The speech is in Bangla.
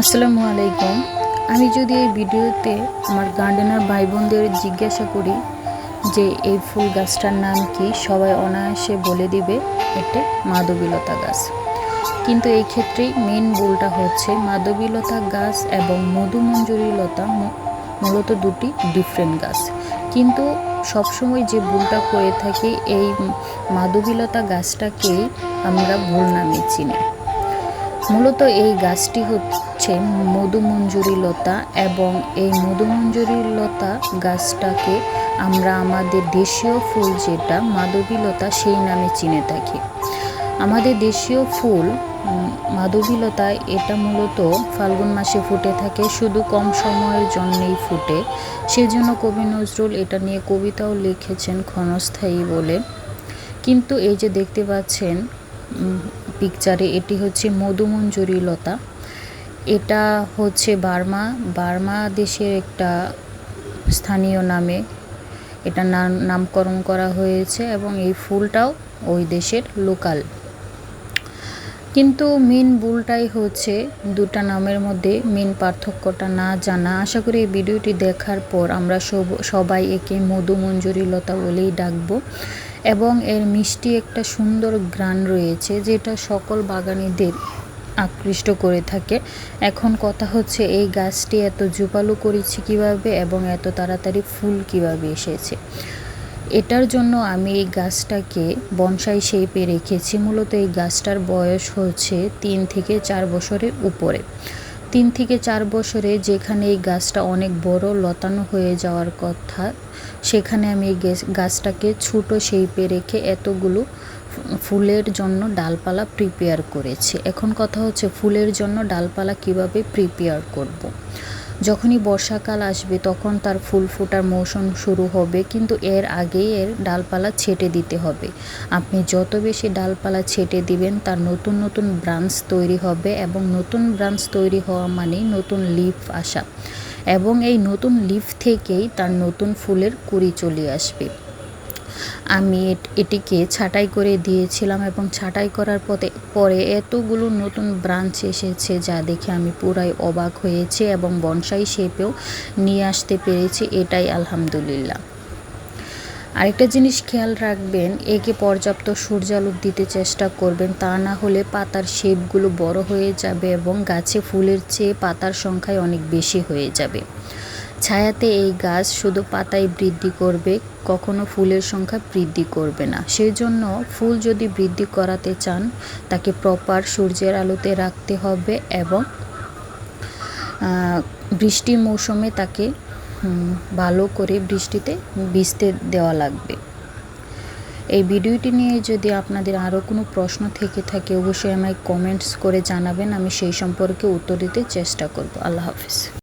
আসসালামু আলাইকুম। আমি যদি এই ভিডিওতে আমার গার্ডেনার ভাই বোনদের জিজ্ঞাসা করি যে এই ফুল গাছটার নাম কি, সবাই অনায়াসে বলে দিবে এটা মাধবীলতা গাছ। কিন্তু এই ক্ষেত্রে মেন ভুলটা হচ্ছে মাধবীলতা গাছ এবং মধুমঞ্জুরি লতা মূলত দুটি ডিফারেন্ট গাছ। কিন্তু সবসময় যে ভুলটা করে থাকি এই মাধবীলতা গাছটাকেই আমরা ভুল নামে চিনি। মূলত এই গাছটি হচ্ছে মধুমঞ্জুরি লতা এবং এই মধুমঞ্জুরি লতা গাছটাকে আমরা আমাদের দেশীয় ফুল যেটা মাধবীলতা সেই নামে চিনে থাকি। আমাদের দেশীয় ফুল মাধবীলতা এটা মূলত ফাল্গুন মাসে ফুটে থাকে, শুধু কম সময়ের জন্যই ফুটে। সেজন্য কবি নজরুল এটা নিয়ে কবিতাও লিখেছেন ক্ষণস্থায়ী বলে। কিন্তু এই যে দেখতে পাচ্ছেন পিকচারে এটি হচ্ছে মধুমঞ্জুরি লতা। এটা হচ্ছে বার্মা। বার্মা দেশের একটা স্থানীয় নামে এটা নাম- নামকরণ করা হয়েছে এবং এই ফুলটাও ওই দেশের লোকাল কিন্তু মেন ভুলটাই হচ্ছে দুটা নামের মধ্যে মেন পার্থক্যটা না জানা। আশা করি এই ভিডিওটি দেখার পর আমরা সব- সবাই একে মধু মঞ্জুরি লতা বলেই ডাকবো। এবং এর মিষ্টি একটা সুন্দর গ্রান রয়েছে যেটা সকল বাগানীদের আকৃষ্ট করে থাকে। এখন কথা হচ্ছে এই গাছটি এত জুপালো করেছি কীভাবে এবং এত তাড়াতাড়ি ফুল কীভাবে এসেছে। এটার জন্য আমি এই গাছটাকে বনসাই শেপে রেখেছি। মূলত এই গাছটার বয়স হচ্ছে তিন থেকে চার বছরের উপরে। তিন থেকে চার বছরে যেখানে এই গাছটা অনেক বড়, লতানো হয়ে যাওয়ার কথা, সেখানে আমি এই গাছটাকে ছোটো শেপে রেখে এতগুলো ফুলের জন্য ডালপালা প্রিপেয়ার করেছি। এখন কথা হচ্ছে ফুলের জন্য ডালপালা কীভাবে প্রিপেয়ার করব। যখনই বর্ষাকাল আসবে তখন তার ফুল ফোটার মৌসুম শুরু হবে, কিন্তু এর আগেই এর ডালপালা ছেটে দিতে হবে। আপনি যত বেশি ডালপালা ছেটে দিবেন, তার নতুন নতুন ব্রাঞ্চ তৈরি হবে এবং নতুন ব্রাঞ্চ তৈরি হওয়া মানেই নতুন লিফ আসা এবং এই নতুন লিফ থেকেই তার নতুন ফুলের কুড়ি চলে আসবে। আমি এট- এটিকে ছাঁটাই করে দিয়েছিলাম এবং ছাঁটাই করার পথে, পরে এতগুলো নতুন ব্রাঞ্চ এসেছে যা দেখে আমি পুরাই অবাক হয়েছি এবং বনসাই শেপেও নিয়ে আসতে পেরেছি এটাই আলহামদুলিল্লাহ। আরেকটা জিনিস খেয়াল রাখবেন, একে পর্যাপ্ত সূর্যালোক দিতে চেষ্টা করবেন, তা না হলে পাতার শেপগুলো বড় হয়ে যাবে এবং গাছে ফুলের চেয়ে পাতার সংখ্যায় অনেক বেশি হয়ে যাবে। ছায়াতে এই গাছ শুধু পাতায় বৃদ্ধি করবে কখনো ফুলের সংখ্যা বৃদ্ধি করবে না। সেই জন্য ফুল যদি বৃদ্ধি করাতে চান তাকে প্রপার সূর্যের আলোতে রাখতে হবে এবং আহ, বৃষ্টির মৌসুমে তাকে ভালো করে বৃষ্টিতে ভিজতে দেওয়া লাগবে। এই ভিডিওটি নিয়ে যদি আপনাদের আরও কোনো প্রশ্ন থেকে থাকে অবশ্যই আমায় কমেন্টস করে জানাবেন। আমি সেই সম্পর্কে উত্তর দিতে চেষ্টা করব। আল্লাহ হাফিজ।